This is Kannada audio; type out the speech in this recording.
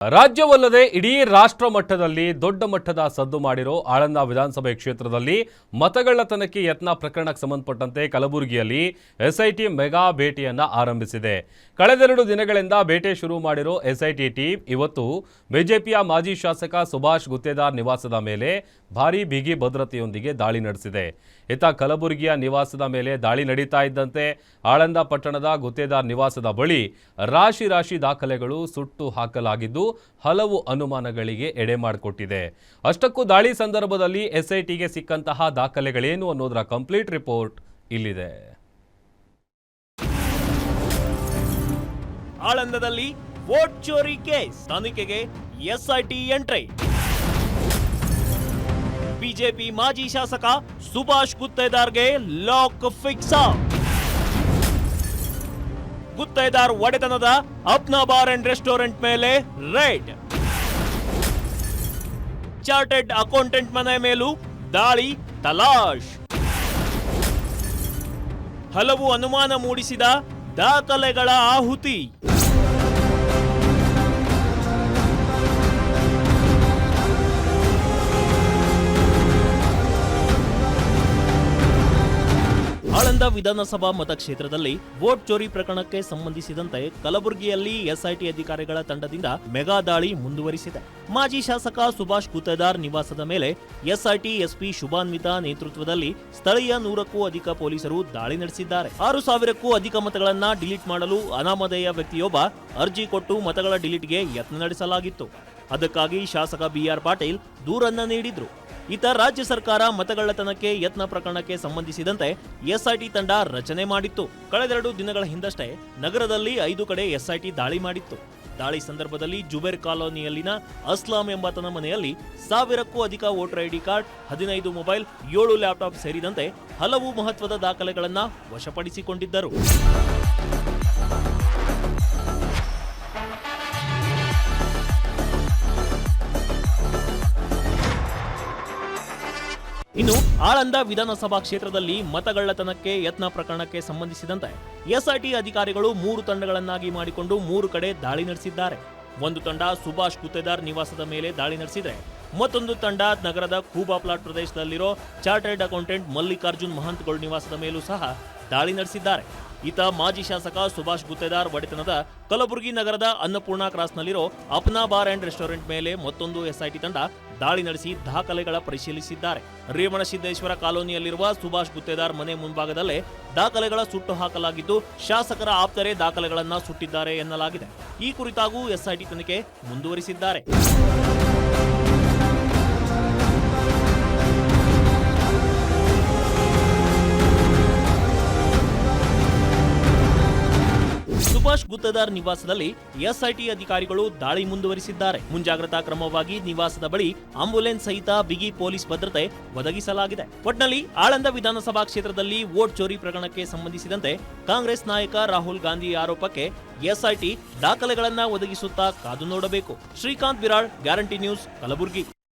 ರಾಜ್ಯವಲ್ಲದೆ ಇಡೀ ರಾಷ್ಟ್ರ ಮಟ್ಟದಲ್ಲಿ ದೊಡ್ಡ ಮಟ್ಟದ ಸದ್ದು ಮಾಡಿರೋ ಆಳಂದ ವಿಧಾನಸಭೆ ಕ್ಷೇತ್ರದಲ್ಲಿ ಮತಗಳ್ಳತನಕ್ಕೆ ಯತ್ನ ಪ್ರಕರಣಕ್ಕೆ ಸಂಬಂಧಪಟ್ಟಂತೆ ಕಲಬುರಗಿಯಲ್ಲಿ ಎಸ್ಐಟಿ ಮೆಗಾ ಭೇಟಿಯನ್ನು ಆರಂಭಿಸಿದೆ. ಕಳೆದೆರಡು ದಿನಗಳಿಂದ ಭೇಟಿ ಶುರು ಮಾಡಿರೋ ಎಸ್ಐಟಿ ಟೀಮ್ ಇವತ್ತು ಬಿಜೆಪಿಯ ಮಾಜಿ ಶಾಸಕ ಸುಭಾಷ್ ಗುತ್ತೇದಾರ್ ನಿವಾಸದ ಮೇಲೆ ಭಾರೀ ಬಿಗಿ ಭದ್ರತೆಯೊಂದಿಗೆ ದಾಳಿ ನಡೆಸಿದೆ. ಇತ್ತ ಕಲಬುರಗಿಯ ನಿವಾಸದ ಮೇಲೆ ದಾಳಿ ನಡೀತಾ ಇದ್ದಂತೆ ಆಳಂದ ಪಟ್ಟಣದ ಗುತ್ತೇದಾರ್ ನಿವಾಸದ ಬಳಿ ರಾಶಿ ರಾಶಿ ದಾಖಲೆಗಳು ಸುಟ್ಟು ಹಾಕಲಾಗಿದ್ದು ಹಲವು ಅನುಮಾನಗಳಿಗೆ ಎಡೆ ಮಾಡಿಕೊಟ್ಟಿದೆ. ಅಷ್ಟಕ್ಕೂ ದಾಳಿ ಸಂದರ್ಭದಲ್ಲಿ ಎಸ್ಐಟಿಗೆ ಸಿಕ್ಕಂತಹ ದಾಖಲೆಗಳೇನು ಅನ್ನೋದರ ಕಂಪ್ಲೀಟ್ ರಿಪೋರ್ಟ್ ಇಲ್ಲಿದೆ. ಆಳಂದದಲ್ಲಿ ವೋಟ್ ಚೋರಿ ಕೇಸ್. ತನಿಖೆಗೆ ಎಸ್ಐಟಿ ಎಂಟ್ರಿ. ಬಿಜೆಪಿ ಮಾಜಿ ಶಾಸಕ ಸುಭಾಷ್ ಗುತ್ತೇದಾರ್ಗೆ ಲಾಕ್ ಫಿಕ್ಸ್ ಗುತ್ತೇದಾರ್ ಒಡೆತನದ ಅಪ್ನಾ ಬಾರ್ ಅಂಡ್ ರೆಸ್ಟೋರೆಂಟ್ ಮೇಲೆ ರೈಡ್. ಚಾರ್ಟೆಡ್ ಅಕೌಂಟೆಂಟ್ ಮನೆ ಮೇಲೂ ದಾಳಿ, ತಲಾಶ್. ಹಲವು ಅನುಮಾನ ಮೂಡಿಸಿದ ದಾಖಲೆಗಳ ಆಹುತಿ. ಆಳಂದ ವಿಧಾನಸಭಾ ಮತಕ್ಷೇತ್ರದಲ್ಲಿ ವೋಟ್ ಚೋರಿ ಪ್ರಕರಣಕ್ಕೆ ಸಂಬಂಧಿಸಿದಂತೆ ಕಲಬುರಗಿಯಲ್ಲಿ ಎಸ್ಐಟಿ ಅಧಿಕಾರಿಗಳ ತಂಡದಿಂದ ಮೆಗಾ ದಾಳಿ ಮುಂದುವರಿಸಿದೆ. ಮಾಜಿ ಶಾಸಕ ಸುಭಾಷ್ ಗುತ್ತೇದಾರ್ ನಿವಾಸದ ಮೇಲೆ ಎಸ್ಐಟಿ ಎಸ್ಪಿ ಶುಭಾನ್ವಿತಾ ನೇತೃತ್ವದಲ್ಲಿ ಸ್ಥಳೀಯ ನೂರಕ್ಕೂ ಅಧಿಕ ಪೊಲೀಸರು ದಾಳಿ ನಡೆಸಿದ್ದಾರೆ. ಆರು ಸಾವಿರಕ್ಕೂ ಅಧಿಕ ಮತಗಳನ್ನ ಡಿಲೀಟ್ ಮಾಡಲು ಅನಾಮಧೇಯ ವ್ಯಕ್ತಿಯೊಬ್ಬ ಅರ್ಜಿ ಕೊಟ್ಟು ಮತಗಳ ಡಿಲೀಟ್ಗೆ ಯತ್ನ ನಡೆಸಲಾಗಿತ್ತು. ಅದಕ್ಕಾಗಿ ಶಾಸಕ ಬಿಆರ್ ಪಾಟೀಲ್ ದೂರನ್ನ ನೀಡಿದ್ರು. ಈತ ರಾಜ್ಯ ಸರ್ಕಾರ ಮತಗಳ್ಳತನಕ್ಕೆ ಯತ್ನ ಪ್ರಕರಣಕ್ಕೆ ಸಂಬಂಧಿಸಿದಂತೆ ಎಸ್ಐಟಿ ತಂಡ ರಚನೆ ಮಾಡಿತ್ತು. ಕಳೆದೆರಡು ದಿನಗಳ ಹಿಂದಷ್ಟೇ ನಗರದಲ್ಲಿ ಐದು ಕಡೆ ಎಸ್ಐಟಿ ದಾಳಿ ಮಾಡಿತ್ತು. ದಾಳಿ ಸಂದರ್ಭದಲ್ಲಿ ಜುಬೇರ್ ಕಾಲೋನಿಯಲ್ಲಿನ ಅಸ್ಲಾಂ ಎಂಬಾತನ ಮನೆಯಲ್ಲಿ ಸಾವಿರಕ್ಕೂ ಅಧಿಕ ವೋಟರ್ ಐಡಿ ಕಾರ್ಡ್, ಹದಿನೈದು ಮೊಬೈಲ್, ಏಳು ಲ್ಯಾಪ್ಟಾಪ್ ಸೇರಿದಂತೆ ಹಲವು ಮಹತ್ವದ ದಾಖಲೆಗಳನ್ನು ವಶಪಡಿಸಿಕೊಂಡಿದ್ದರು. ಇನ್ನು ಆಳಂದ ವಿಧಾನಸಭಾ ಕ್ಷೇತ್ರದಲ್ಲಿ ಮತಗಳ್ಳತನಕ್ಕೆ, ಯತ್ನ ಪ್ರಕರಣಕ್ಕೆ ಸಂಬಂಧಿಸಿದಂತೆ ಎಸ್ಐಟಿ ಅಧಿಕಾರಿಗಳು ಮೂರು ತಂಡಗಳನ್ನಾಗಿ ಮಾಡಿಕೊಂಡು ಮೂರು ಕಡೆ ದಾಳಿ ನಡೆಸಿದ್ದಾರೆ. ಒಂದು ತಂಡ ಸುಭಾಷ್ ಗುತ್ತೇದಾರ್ ನಿವಾಸದ ಮೇಲೆ ದಾಳಿ ನಡೆಸಿದರೆ ಮತ್ತೊಂದು ತಂಡ ನಗರದ ಕೂಬಾ ಪ್ಲಾಟ್ ಪ್ರದೇಶದಲ್ಲಿರೋ ಚಾರ್ಟರ್ಡ್ ಅಕೌಂಟೆಂಟ್ ಮಲ್ಲಿಕಾರ್ಜುನ್ ಮಹಂತ್ಗಳು ನಿವಾಸದ ಮೇಲೂ ಸಹ ದಾಳಿ ನಡೆಸಿದ್ದಾರೆ. ಈತ ಮಾಜಿ ಶಾಸಕ ಸುಭಾಷ್ ಗುತ್ತೇದಾರ್ ಒಡೆತನದ ಕಲಬುರಗಿ ನಗರದ ಅನ್ನಪೂರ್ಣ ಕ್ರಾಸ್ನಲ್ಲಿರೋ ಅಪ್ನಾ ಬಾರ್ ಅಂಡ್ ರೆಸ್ಟೋರೆಂಟ್ ಮೇಲೆ ಮತ್ತೊಂದು ಎಸ್ಐಟಿ ತಂಡ ದಾಳಿ ನಡೆಸಿ ದಾಖಲೆಗಳ ಪರಿಶೀಲಿಸಿದ್ದಾರೆ. ರೇವಣಸಿದ್ದೇಶ್ವರ ಕಾಲೋನಿಯಲ್ಲಿರುವ ಸುಭಾಷ್ ಗುತ್ತೇದಾರ್ ಮನೆ ಮುಂಭಾಗದಲ್ಲೇ ದಾಖಲೆಗಳ ಸುಟ್ಟು ಹಾಕಲಾಗಿದ್ದು, ಶಾಸಕರ ಆಪ್ತರೇ ದಾಖಲೆಗಳನ್ನು ಸುಟ್ಟಿದ್ದಾರೆ ಎನ್ನಲಾಗಿದೆ. ಈ ಕುರಿತಾಗೂ ಎಸ್ಐಟಿ ತನಿಖೆ ಮುಂದುವರಿಸಿದ್ದಾರೆ. ಗುತ್ತೇದಾರ್ ನಿವಾಸದಲ್ಲಿ ಎಸ್ಐಟಿ ಅಧಿಕಾರಿಗಳು ದಾಳಿ ಮುಂದುವರಿಸಿದ್ದಾರೆ. ಮುಂಜಾಗ್ರತಾ ಕ್ರಮವಾಗಿ ನಿವಾಸದ ಬಳಿ ಆಂಬ್ಯುಲೆನ್ಸ್ ಸಹಿತ ಬಿಗಿ ಪೊಲೀಸ್ ಭದ್ರತೆ ಒದಗಿಸಲಾಗಿದೆ. ಒಟ್ನಲ್ಲಿ ಆಳಂದ ವಿಧಾನಸಭಾ ಕ್ಷೇತ್ರದಲ್ಲಿ ವೋಟ್ ಚೋರಿ ಪ್ರಕರಣಕ್ಕೆ ಸಂಬಂಧಿಸಿದಂತೆ ಕಾಂಗ್ರೆಸ್ ನಾಯಕ ರಾಹುಲ್ ಗಾಂಧಿ ಆರೋಪಕ್ಕೆ ಎಸ್ಐಟಿ ದಾಖಲೆಗಳನ್ನ ಒದಗಿಸುತ್ತಾ ಕಾದು ನೋಡಬೇಕು. Srikanth Biral guarantee news, Kalaburagi.